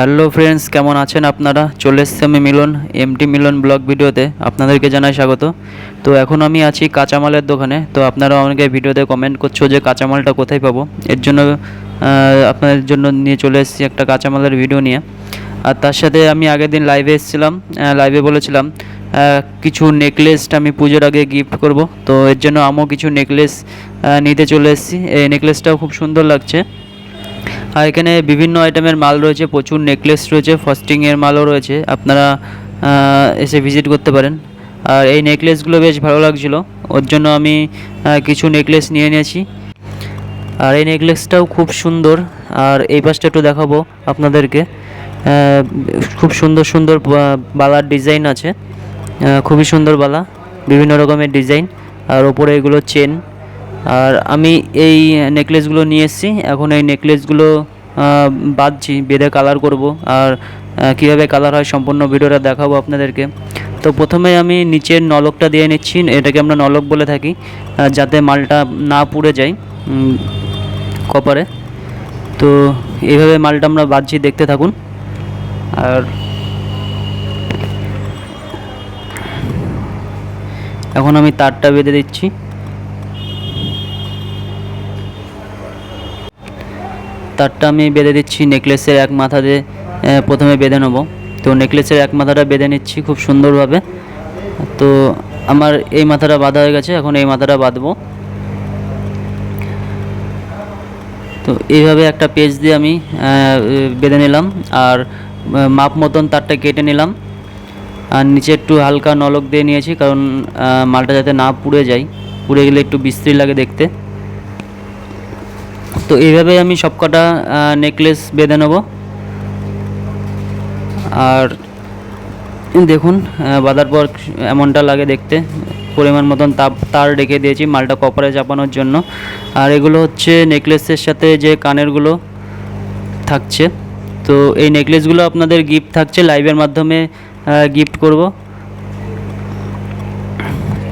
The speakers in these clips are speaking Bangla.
হ্যালো ফ্রেন্ডস, কেমন আছেন আপনারা? চলে এসছি আমি মিলন এমটি মিলন ব্লগ ভিডিওতে। আপনাদেরকে জানাই স্বাগত। তো এখন আমি আছি কাঁচামালের দোকানে। তো আপনারা অনেকে ভিডিওতে কমেন্ট করছ যে কাঁচামালটা কোথায় পাবো। এর জন্য আপনাদের জন্য নিয়ে চলে এসেছি একটা কাঁচামালের ভিডিও নিয়ে। আর তার সাথে আমি আগের দিন লাইভে এসেছিলাম লাইভে বলেছিলাম কিছু নেকলেস আমি পুজোর আগে গিফট করব। তো এর জন্য আমিও কিছু নেকলেস নিতে চলে এসেছি। এই নেকলেসটাও খুব সুন্দর লাগছে। আর এখানে বিভিন্ন আইটেমের মাল রয়েছে, প্রচুর নেকলেস রয়েছে ফস্টিংয়ের মালও রয়েছে, আপনারা এসে ভিজিট করতে পারেন। আর এই নেকলেসগুলো বেশ ভালো লাগছিল, ওর জন্য আমি কিছু নেকলেস নিয়ে নিয়েছি। আর এই নেকলেসটাও খুব সুন্দর, আর এই পাশটা একটু দেখাবো আপনাদেরকে। খুব সুন্দর সুন্দর বালার ডিজাইন আছে খুবই সুন্দর বালা, বিভিন্ন রকমের ডিজাইন আর ওপরে এগুলো চেন আর আমি এই নেকলেসগুলো নিয়ে এসেছি। এখন এই নেকলেসগুলো বাঁধছি, বেঁধে কালার করব। আর কীভাবে কালার হয় সম্পূর্ণ ভিডিওটা দেখাবো আপনাদেরকে। তো প্রথমে আমি নিচের নলকটা দিয়ে নিচ্ছি, এটাকে আমরা নলক বলে থাকি যাতে মালটা না পুড়ে যায় কপারে। তো এইভাবে মালটা আমরা বাঁধছি, দেখতে থাকুন। আর এখন আমি তারটা বেঁধে দিচ্ছি। তারটা আমি বেঁধে দিচ্ছি নেকলেসের এক মাথা দিয়ে প্রথমে বেঁধে নেব। তো নেকলেসের এক মাথাটা বেঁধে নিচ্ছি খুব সুন্দরভাবে। তো আমার এই মাথাটা বাঁধা হয়ে গেছে, এখন এই মাথাটা বাঁধবো। তো এইভাবে একটা পেজ দিয়ে আমি বেঁধে নিলাম, আর মাপ মতন তারটা কেটে নিলাম। আর নিচে একটু হালকা নলক দিয়ে নিয়েছি, কারণ মালটা যাতে না পুড়ে যায়, পুড়ে গেলে একটু বিশ্রী লাগে দেখতে। তো এইভাবে আমি সবকটা নেকলেস বেঁধে নেব। আর দেখুন বাঁধার পর এমনটা লাগে দেখতে। পরিমাণ মতন তাপ, তার রেখে দিয়েছি, মালটা কপারে চাপানোর জন্য। আর এগুলো হচ্ছে নেকলেসের সাথে যে কানেরগুলো থাকছে। তো এই নেকলেসগুলো আপনাদের গিফট থাকছে লাইভের মাধ্যমে গিফট করব।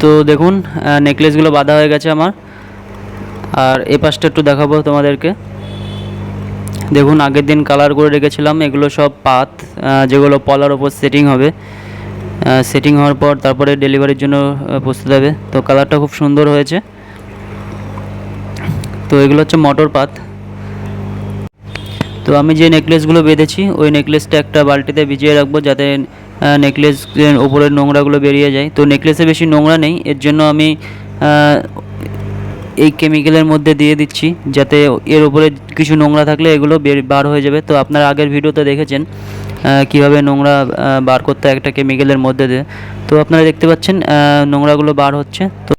তো দেখুন নেকলেসগুলো বাঁধা হয়ে গেছে আমার। আর এই পাশটা একটু দেখাবো তোমাদেরকে। দেখুন, আগের দিন কালার করে রেখেছিলাম, এগুলো সব পাত যেগুলো পলার ওপর সেটিং হবে। সেটিং হওয়ার পর তারপরে ডেলিভারির জন্য প্রস্তুত হবে। তো কালারটা খুব সুন্দর হয়েছে। তো এগুলো হচ্ছে মটর পাত। তো আমি যে নেকলেসগুলো বেঁধেছি, ওই নেকলেসটা একটা বালতিতে ভিজিয়ে রাখব যাতে নেকলেস ওপরের নোংরাগুলো বেরিয়ে যায়। তো নেকলেসে বেশি নোংরা নেই, এর জন্য আমি এই কেমিক্যালের মধ্যে দিয়ে দিচ্ছি, যাতে এর উপরে কিছু নোংরা থাকলে এগুলো বের হয়ে যাবে। তো আপনারা আগের ভিডিওতে দেখেছেন কীভাবে নোংরা বার করতে একটা কেমিক্যালের মধ্যে দিয়ে। তো আপনারা দেখতে পাচ্ছেন নোংরাগুলো বার হচ্ছে। তো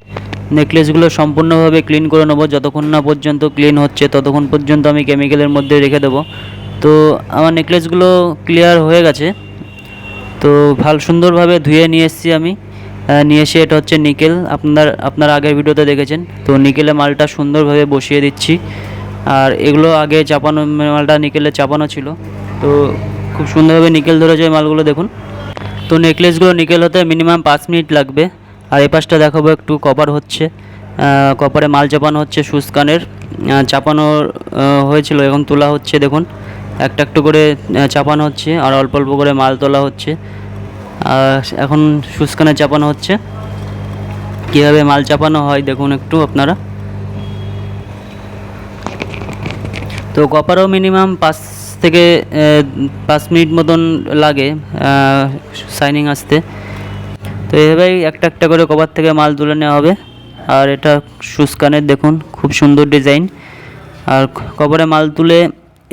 নেকলেসগুলো সম্পূর্ণভাবে ক্লিন করে নেব। যতক্ষণ না পর্যন্ত ক্লিন হচ্ছে, ততক্ষণ পর্যন্ত আমি কেমিক্যালের মধ্যে রেখে দেবো। তো আমার নেকলেসগুলো ক্লিয়ার হয়ে গেছে। তো ভালো সুন্দরভাবে ধুয়ে নিয়ে এসেছি আমি। নিয়ে এসে এটা হচ্ছে নিকেল। আপনার আপনার আগের ভিডিওতে দেখেছেন। তো নিকেলে মালটা সুন্দরভাবে বসিয়ে দিচ্ছি। আর এগুলো আগে চাপানো, মালটা নিকেলে চাপানো ছিল। তো খুব সুন্দরভাবে নিকেল ধরেছে মালগুলো, দেখুন। তো নেকলেসগুলো নিকেল হতে মিনিমাম পাঁচ মিনিট লাগবে। আর এই পাশটা দেখাবো, একটু কপার হচ্ছে। কপারে মাল চাপানো হচ্ছে সুস্কানের। চাপানো হয়েছিল এখন তোলা হচ্ছে, দেখুন। একটা, একটু করে চাপানো হচ্ছে। আর অল্প অল্প করে মাল তোলা হচ্ছে। এখন সুস্কানে চাপানো হচ্ছে। কীভাবে মাল চাপানো হয় দেখুন একটু আপনারা। তো কপারও মিনিমাম পাঁচ থেকে পাঁচ মিনিট মতন লাগে সাইনিং আসতে। তো এভাবেই একটা একটা করে কভার থেকে মাল তুলে নেওয়া হবে। আর এটা সুস্কানের দেখুন, খুব সুন্দর ডিজাইন আর কভারে মাল তুলে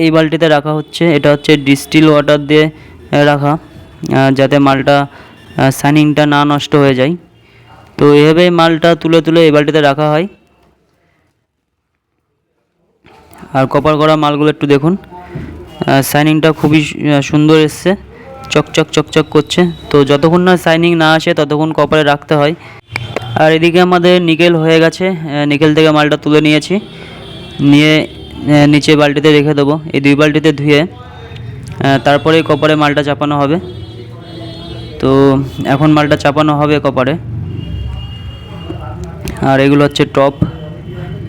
এই বালটিতে রাখা হচ্ছে। এটা হচ্ছে ডিস্টিল ওয়াটার দিয়ে রাখা। যাতে মালটা সাইনিংটা না নষ্ট হয়ে যায়। তো এভাবেই মালটা তুলে তুলে এই বালতিতে রাখা হয়। আর কপার করা মালগুলো একটু দেখুন। শাইনিংটা খুবই সুন্দর এসছে। চকচক চকচক করছে। তো যতক্ষণ না শাইনিং না আসে ততক্ষণ কপারে রাখতে হয়। আর এদিকে আমাদের নিকেল হয়ে গেছে। নিকেল থেকে মালটা তুলে নিয়েছি। নিয়ে নিচে বালতিতে রেখে দেবো। এই দুই বালতিতে ধুয়ে আহ, তারপরে কপারে মালটা চাপানো হবে। তো এখন মালটা চাপানো হবে কপারে। আর এগুলো হচ্ছে টপ।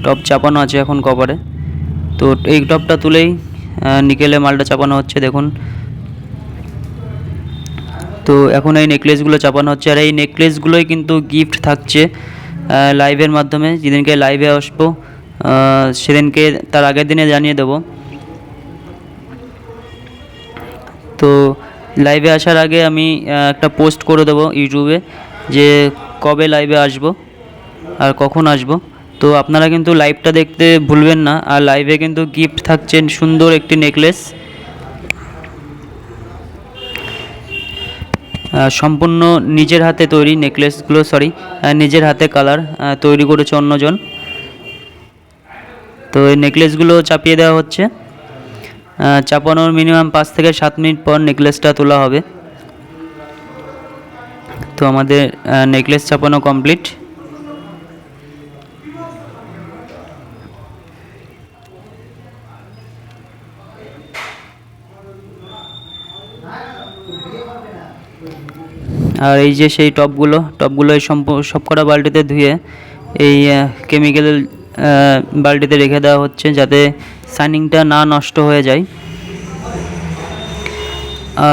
টপ চাপানো আছে এখন কপারে। তো এই টপটা তুলেই নিকেলে মালটা চাপানো হচ্ছে, দেখুন। তো এখন এই নেকলেসগুলো চাপানো হচ্ছে। আর এই নেকলেসগুলোই কিন্তু গিফট থাকছে লাইভের মাধ্যমে। যেদিনকে লাইভে আসব সেদিনকে তার আগের দিনে জানিয়ে দেবো। তো লাইভে আসার আগে আমি একটা পোস্ট করে দেবো ইউটিউবে যে কবে লাইভে আসব আর কখন আসব। তো আপনারা কিন্তু লাইভটা দেখতে ভুলবেন না আর লাইভে কিন্তু গিফট থাকছে সুন্দর একটি নেকলেস সম্পূর্ণ নিজের হাতে তৈরি নেকলেসগুলো সরি নিজের হাতে কালার তৈরি করেছে অন্যজন। তো এই নেকলেসগুলো চাপিয়ে দেওয়া হচ্ছে। চাপানোর মিনিমাম পাঁচ থেকে সাত মিনিট পর নেকলেসটা তোলা হবে। তো আমাদের নেকলেস চাপানো কমপ্লিট আর এই যে সেই টপগুলো টপগুলো এই সবকটা বালতিতে ধুয়ে এই কেমিক্যাল বালতিতে রেখে দেওয়া হচ্ছে যাতে শাইনিংটা না নষ্ট হয়ে যায়।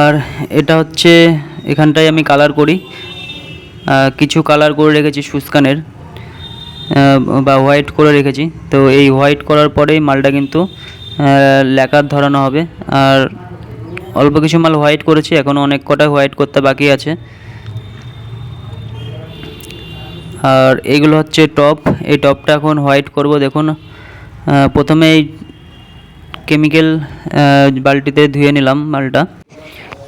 আর এটা হচ্ছে, এখানটায় আমি কালার করি। কিছু কালার করে রেখেছি সুস্কানের বা হোয়াইট করে রেখেছি। তো এই হোয়াইট করার পরেই মালটা কিন্তু লেকার ধরানো হবে। আর অল্প কিছু মাল হোয়াইট করেছি এখনও অনেক কটা হোয়াইট করতে বাকি আছে। আর এগুলো হচ্ছে টপ। এই টপটা এখন হোয়াইট করব, দেখুন। প্রথমে এই কেমিক্যাল বালতিতে ধুয়ে নিলাম মালটা।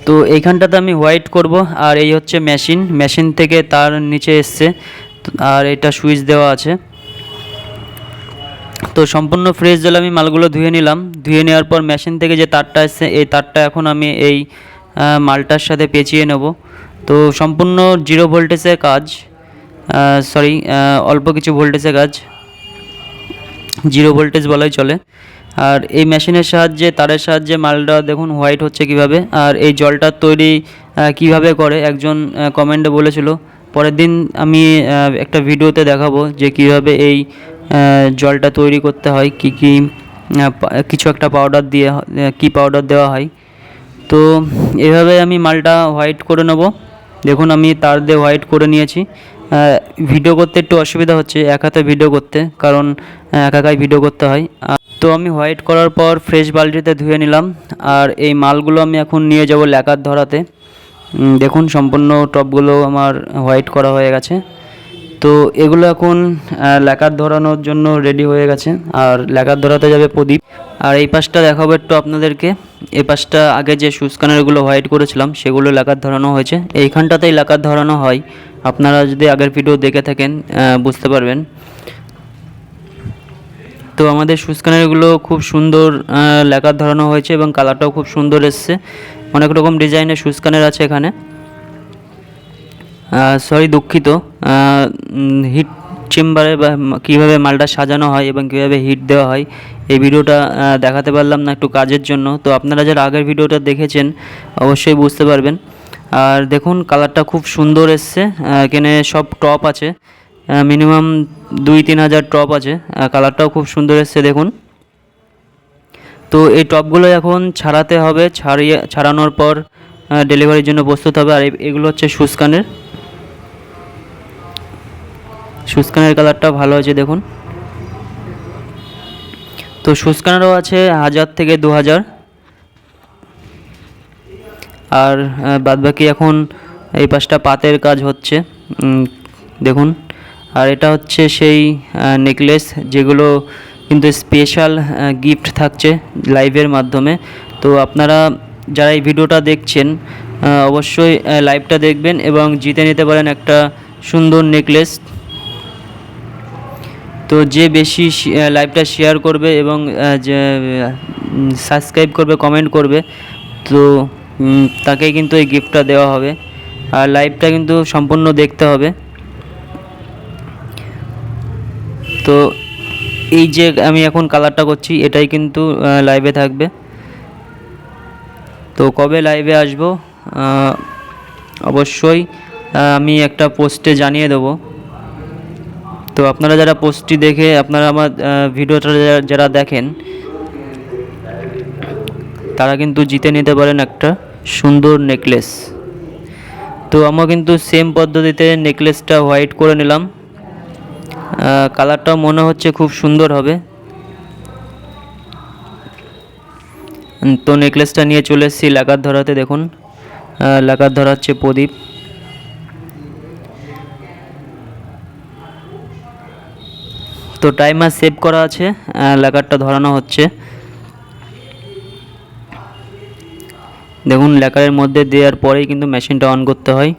তো এইখানটাতে আমি হোয়াইট করব, আর এই হচ্ছে মেশিন মেশিন থেকে তার নিচে এসছে, আর এটা সুইচ দেওয়া আছে। তো সম্পূর্ণ ফ্রেশ জলে আমি মালগুলো ধুয়ে নিলাম। ধুয়ে নেওয়ার পর মেশিন থেকে যে তারটা এসছে, এই তারটা এখন আমি এই মালটার সাথে পেঁচিয়ে নেব। তো সম্পূর্ণ জিরো ভোল্টেজের কাজ সরি অল্প কিছু ভোল্টেজের কাজ জিরো ভোল্টেজ বলাই চলে। আর এই মেশিনের সাহায্যে, তারের সাহায্যে মালটা দেখুন হোয়াইট হচ্ছে কীভাবে, আর এই জলটার তৈরি কীভাবে করে, একজন কমেন্টে বলেছিল। পরের দিন আমি একটা ভিডিওতে দেখাবো যে কীভাবে এই জলটা তৈরি করতে হয়, কি কি কিছু একটা পাউডার দিয়ে কি পাউডার দেওয়া হয়। তো এভাবে আমি মালটা হোয়াইট করে নেব। দেখুন আমি তার দিয়ে হোয়াইট করে নিয়েছি। ভিডিও করতে একটু অসুবিধা হচ্ছে, এক হাতে ভিডিও করতে, কারণ একা একাই ভিডিও করতে হয়। আর- তো আমি হোয়াইট করার পর ফ্রেশ বালতিতে ধুয়ে নিলাম। আর এই মালগুলো আমি এখন নিয়ে যাব লেকার ধরাতে। দেখুন সম্পূর্ণ টপগুলো আমার হোয়াইট করা হয়ে গেছে। তো এগুলো এখন লেকার ধরানোর জন্য রেডি হয়ে গেছে। আর লেকার ধরাতে যাবে প্রদীপ। আর এই পাশটা দেখাবো একটু আপনাদেরকে। এই পাশটা আগে যে সুস্কানারগুলো হোয়াইট করেছিলাম, সেগুলো লেকার ধরানো হয়েছে। এইখানটাতেই লেকার ধরানো হয়। আপনারা যদি আগের ভিডিও দেখে থাকেন বুঝতে পারবেন। তো আমাদের সুস্কানারগুলো খুব সুন্দর লেকার ধরানো হয়েছে এবং কালারটাও খুব সুন্দর এসছে। অনেক রকম ডিজাইনের সুস্কানের আছে এখানে। সরি দুঃখিত। হিট চেম্বারে বা কীভাবে মালটা সাজানো হয় এবং কীভাবে হিট দেওয়া হয়, এই ভিডিওটা দেখাতে পারলাম না একটু কাজের জন্য। তো আপনারা যারা আগের ভিডিওটা দেখেছেন, অবশ্যই বুঝতে পারবেন। আর দেখুন, কালারটা খুব সুন্দর এসছে। এখানে সব টপ আছে। মিনিমাম দুই, তিন হাজার টপ আছে। কালারটাও খুব সুন্দর এসছে, দেখুন। তো এই টপগুলো এখন ছাড়াতে হবে, ছাড়িয়ে, ছাড়ানোর পর ডেলিভারির জন্য প্রস্তুত হবে। আর এগুলো হচ্ছে সুস্কানের সুস্কানের কালারটা ভালো হয়েছে, দেখুন। তো সুস্কানেরও আছে হাজার থেকে দু হাজার। আর বাদবাকি এখন এই পাশটা পাতের কাজ হচ্ছে। দেখুন। আর এটা হচ্ছে সেই নেকলেস যেগুলো কিন্তু স্পেশাল গিফট থাকছে লাইভের মাধ্যমে। তো আপনারা যারা এই ভিডিওটা দেখছেন অবশ্যই লাইভটা দেখবেন এবং জিতে নিতে পারেন একটা সুন্দর নেকলেস তো যে বেশি লাইভটা শেয়ার করবে এবং যে সাবস্ক্রাইব করবে কমেন্ট করবে, তো তাকেই কিন্তু এই গিফটটা দেওয়া হবে। আর লাইভটা কিন্তু সম্পূর্ণ দেখতে হবে। তো এই যে আমি এখন কালারটা করছি, এটাই কিন্তু লাইভে থাকবে। তো কবে লাইভে আসব? অবশ্যই আমি একটা পোস্টে জানিয়ে দেবো। তো আপনারা যারা পোস্টটি দেখে, আপনারা আমার ভিডিওটা যারা দেখেন, তারা কিন্তু জিতে নিতে পারেন একটা সুন্দর নেকলেস তো আমরা কিন্তু সেম পদ্ধতিতে নেকলেসটা হোয়াইট করে নিলাম। কালারটাও মনে হচ্ছে খুব সুন্দর হবে। তো নেকলেসটা নিয়ে চলে এসেছি লাকার ধরাতে, দেখুন। লাকার ধরা হচ্ছে প্রদীপ। তো টাইমার সেভ করা আছে লাকারটা ধরানো হচ্ছে। দেখুন, লেকারের মধ্যে দেওয়ার পরেই কিন্তু মেশিনটা অন করতে হয়।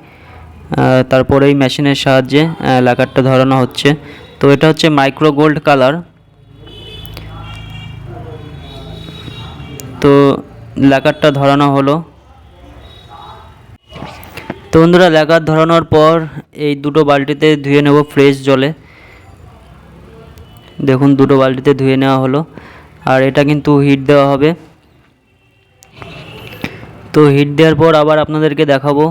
তারপরেই মেশিনের সাহায্যে লেকারটা ধরানো হচ্ছে। তো এটা হচ্ছে মাইক্রো গোল্ড কালার তো লেকারটা ধরানো হলো। তো বন্ধুরা লেকার ধরানোর পর এই দুটো বালতিতে ধুয়ে নেব ফ্রেশ জলে। দেখুন, দুটো বালতিতে ধুয়ে নেওয়া হলো। আর এটা কিন্তু হিট দেওয়া হবে। তো হিট দেওয়ার পর আবার আপনাদেরকে দেখাবো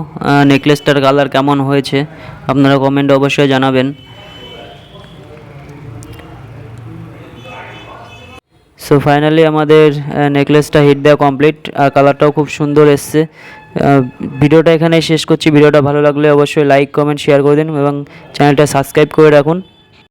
নেকলেসটার কালার কেমন হয়েছে। আপনারা কমেন্টে অবশ্যই জানাবেন। সো ফাইনালি আমাদের নেকলেসটা হিট দেওয়া কমপ্লিট আর কালারটাও খুব সুন্দর এসছে। ভিডিওটা এখানেই শেষ করছি। ভিডিওটা ভালো লাগলে অবশ্যই লাইক কমেন্ট শেয়ার করে দিন এবং চ্যানেলটা সাবস্ক্রাইব করে রাখুন।